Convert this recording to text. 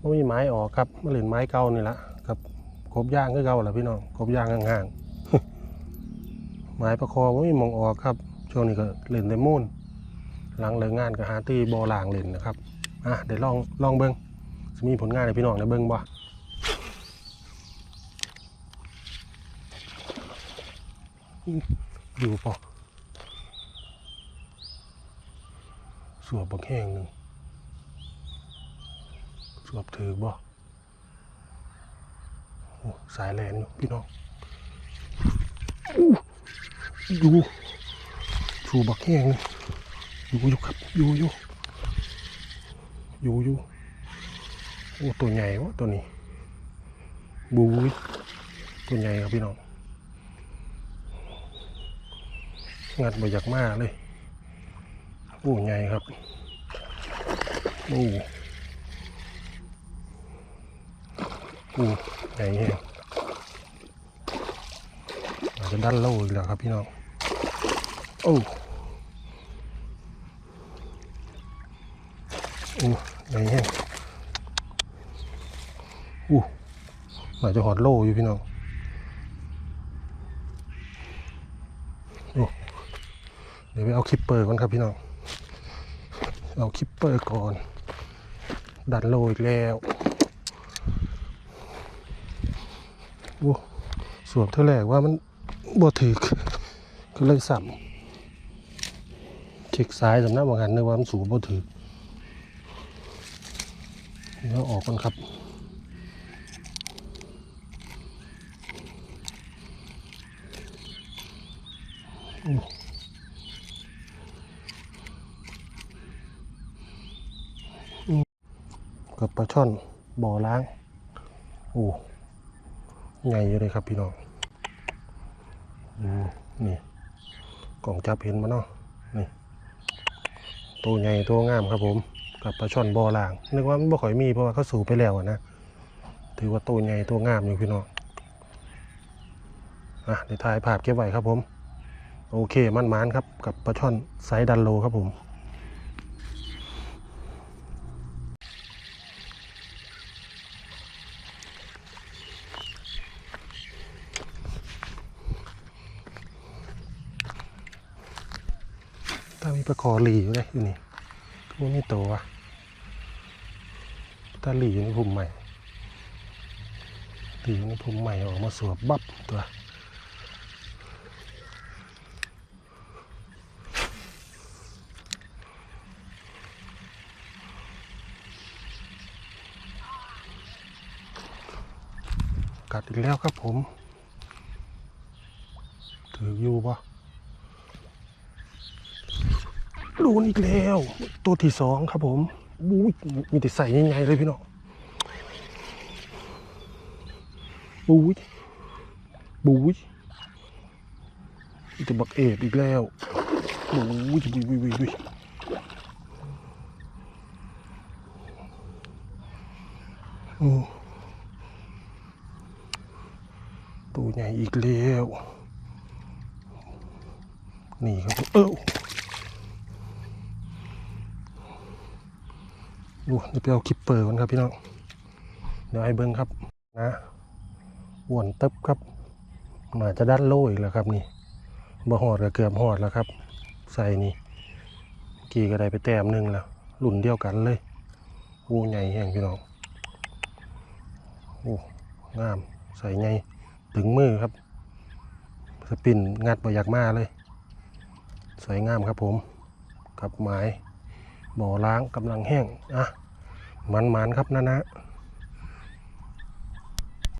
ก็มีไม้ออกครับมาเล่นไม้เก่านี่ละครับกบย่างก็เก่าแหละพี่น้องกบย่างห่างๆไม้ประคอไม่มีมองออกครับช่วงนี้ก็เล่นแต่มูนหลังเลิกงานก็หาตีบอลางเล่นนะครับอะเดี๋ยวลองลองเบิ้งจะมีผลงานให้พี่น้องได้เบิ้งบ่อยู่ปะสวบบักแห้งหนึ่ง สวบถือบ่โอ้สายแลนอยู่พี่น้องอู้อยู่สูบักแห้งนี่อยู่อยู่ครับอยู่อยู่อยู่อยู่โอ้ตัวใหญ่วะตัวนี้บูยตัวใหญ่ครับพี่น้องงัดมาจากมากเลยโอ้ใหญ่ครับโอ้ โอ้ใหญ่แฮงอาจจะดันโลอีกแล้วครับพี่น้อง โอ้โอ้ใหญ่แฮงโอ้อาจจะหอดโลอยู่พี่น้องเดี๋ยวไปเอาคิปเปอร์ก่อนครับพี่น้อง เอาคิปเปอร์ก่อน ดันโลอีกแล้วโอ้ สวมเท่าแรกว่ามันบ่ถึกก็เลยสับเช็คซ้ายสำนักบางหันนึกว่ามันสูงบ่ถึกเดี๋ยวออกก่อนครับกับปลาช่อนบ่อล้าง โอ้ ใหญ่อยู่เลยครับพี่น้องอนี่กล่องจับเห็นมาเนาะนี่ตัวใหญ่ตัวงามครับผม กับปลาช่อนบ่อลางนึกว่ามันบ่ค่อยมีเพราะว่าเขาสูบไปแล้วนะถือว่าตัวใหญ่ตัวงามอยู่พี่น้องอะเดี๋ยวถ่ายภาพเก็บไว้ครับผม โอเคมันมานครับกับปลาช่อนไซส์ดันโลครับผม มีประคอหลีอยู่เลยอยู่นี่ก็บ่มีตัวะถ้าหลีอยู่ในพุ่มใหม่หลีอยู่ในพุ่มใหม่ออกมาสวบบับตัวกัดอีกแล้วครับผม ถืออยู่ปะ รูนอีกแล้ว ตัวที่สองครับผมบู๊มีแต่ใส่ใหญ่ๆเลยพี่น้องบู๊บู๊มีแต่บักเอดอีกแล้วบู๊บู๊บู๊บู๊ยบู๊ยโอ้ตัวใหญ่อีกแล้ว นี่ครับเออ ดูเดี๋ยวไปเอาคลิปเปอร์ก่อนครับพี่น้อง เดี๋ยวให้เบิ้งครับนะวนเตึบครับมาจะดันโลอีกแล้วครับนี่บ่หอดก็เกือบหอดแล้วครับ ใส่นี่ กี่ก็ได้ไปแต้มหนึ่งแล้วรุ่นเดียวกันเลยโอ้ใหญ่แห้งพี่น้องโอ้งาม ใส่ใหญ่ถึงมือครับ สปินงัดบ่อยากมาเลย สวยงามครับผม กับไม้ บ่อล้างกำลังแห้งอะมันๆครับนะนะ